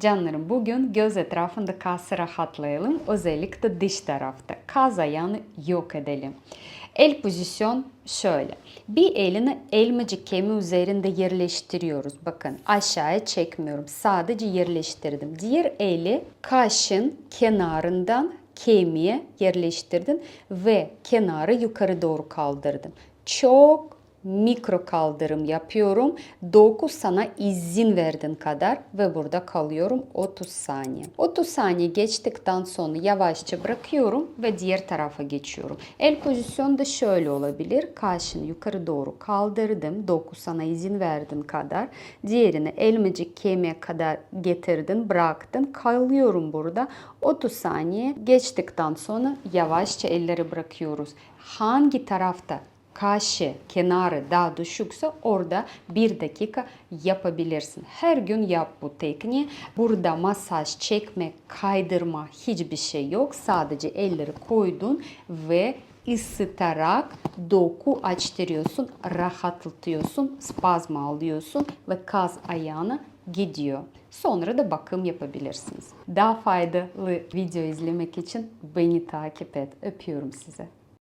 Canlarım bugün göz etrafında kası rahatlayalım. Özellikle dış tarafta. Kaz ayağını yok edelim. El pozisyon şöyle. Bir elini elmacık kemiği üzerinde yerleştiriyoruz. Bakın aşağıya çekmiyorum. Sadece yerleştirdim. Diğer eli kaşın kenarından kemiğe yerleştirdin ve kenarı yukarı doğru kaldırdın. Çok mikro kaldırım yapıyorum. Doku sana izin verdin kadar ve burada kalıyorum 30 saniye. 30 saniye geçtikten sonra yavaşça bırakıyorum ve diğer tarafa geçiyorum. El pozisyonu da şöyle olabilir. Kaşını yukarı doğru kaldırdım. Doku sana izin verdin kadar. Diğerini elmacık kemiğe kadar getirdin, bıraktın. Kalıyorum burada. 30 saniye geçtikten sonra yavaşça elleri bırakıyoruz. Hangi tarafta kaşı kenarı daha düşükse orada bir dakika yapabilirsin. Her gün yap bu tekniği. Burada masaj, çekme, kaydırma hiçbir şey yok. Sadece elleri koydun ve ısıtarak doku açtırıyorsun, rahatlatıyorsun, spazma alıyorsun ve kas ayağına gidiyor. Sonra da bakım yapabilirsiniz. Daha faydalı video izlemek için beni takip et. Öpüyorum size.